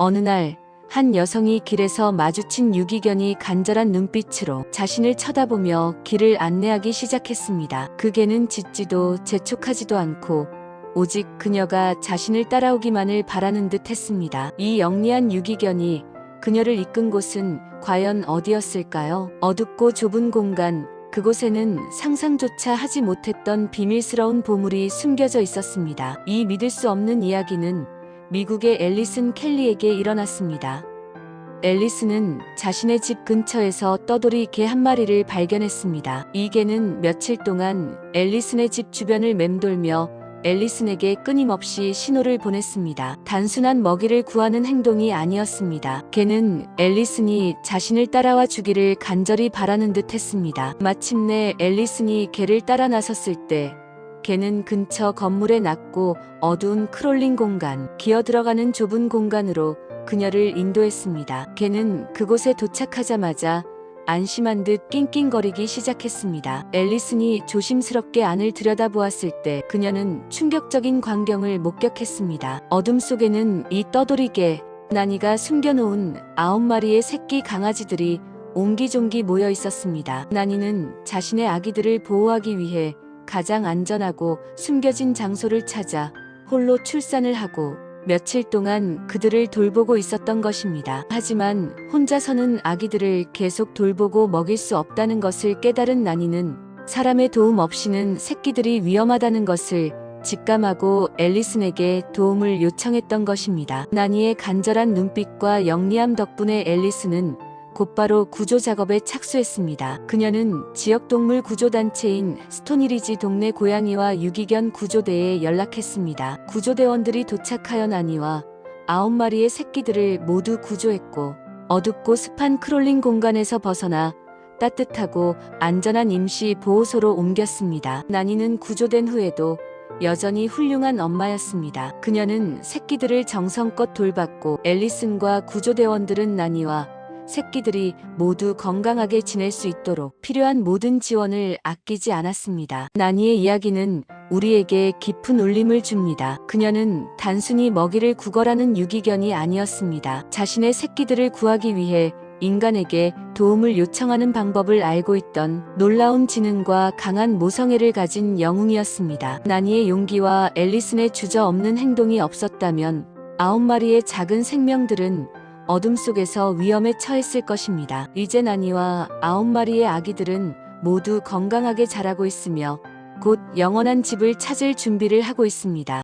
어느 날, 한 여성이 길에서 마주친 유기견이 간절한 눈빛으로 자신을 쳐다보며 길을 안내하기 시작했습니다. 그 개는 짖지도 재촉하지도 않고 오직 그녀가 자신을 따라오기만을 바라는 듯 했습니다. 이 영리한 유기견이 그녀를 이끈 곳은 과연 어디였을까요? 어둡고 좁은 공간, 그곳에는 상상조차 하지 못했던 비밀스러운 보물이 숨겨져 있었습니다. 이 믿을 수 없는 이야기는 미국의 앨리슨 켈리에게 일어났습니다. 앨리스는 자신의 집 근처에서 떠돌이 개 한 마리를 발견했습니다. 이 개는 며칠 동안 앨리슨의 집 주변을 맴돌며 앨리슨에게 끊임없이 신호를 보냈습니다. 단순한 먹이를 구하는 행동이 아니었습니다. 개는 앨리슨이 자신을 따라와 주기를 간절히 바라는 듯 했습니다. 마침내 앨리슨이 개를 따라 나섰을 때 개는 근처 건물에 낮고 어두운 크롤링 공간, 기어 들어가는 좁은 공간으로 그녀를 인도했습니다. 개는 그곳에 도착하자마자 안심한 듯 낑낑거리기 시작했습니다. 앨리슨이 조심스럽게 안을 들여다보았을 때 그녀는 충격적인 광경을 목격했습니다. 어둠 속에는 이 떠돌이개, 나니가 숨겨놓은 아홉 마리의 새끼 강아지들이 옹기종기 모여 있었습니다. 나니는 자신의 아기들을 보호하기 위해 가장 안전하고 숨겨진 장소를 찾아 홀로 출산을 하고 며칠 동안 그들을 돌보고 있었던 것입니다. 하지만 혼자서는 아기들을 계속 돌보고 먹일 수 없다는 것을 깨달은 나니는 사람의 도움 없이는 새끼들이 위험하다는 것을 직감하고 앨리슨에게 도움을 요청했던 것입니다. 나니의 간절한 눈빛과 영리함 덕분에 앨리슨은 곧바로 구조 작업에 착수했습니다. 그녀는 지역 동물 구조 단체인 스토니리지 동네 고양이와 유기견 구조대에 연락했습니다. 구조대원들이 도착하여 나니와 아홉 마리의 새끼들을 모두 구조했고 어둡고 습한 크롤링 공간에서 벗어나 따뜻하고 안전한 임시 보호소로 옮겼습니다. 나니는 구조된 후에도 여전히 훌륭한 엄마였습니다. 그녀는 새끼들을 정성껏 돌봤고 앨리슨과 구조대원들은 나니와 새끼들이 모두 건강하게 지낼 수 있도록 필요한 모든 지원을 아끼지 않았습니다. 나니의 이야기는 우리에게 깊은 울림을 줍니다. 그녀는 단순히 먹이를 구걸하는 유기견이 아니었습니다. 자신의 새끼들을 구하기 위해 인간에게 도움을 요청하는 방법을 알고 있던 놀라운 지능과 강한 모성애를 가진 영웅이었습니다. 나니의 용기와 앨리슨의 주저없는 행동이 없었다면 아홉 마리의 작은 생명들은 어둠 속에서 위험에 처했을 것입니다. 이제 나니와 아홉 마리의 아기들은 모두 건강하게 자라고 있으며 곧 영원한 집을 찾을 준비를 하고 있습니다.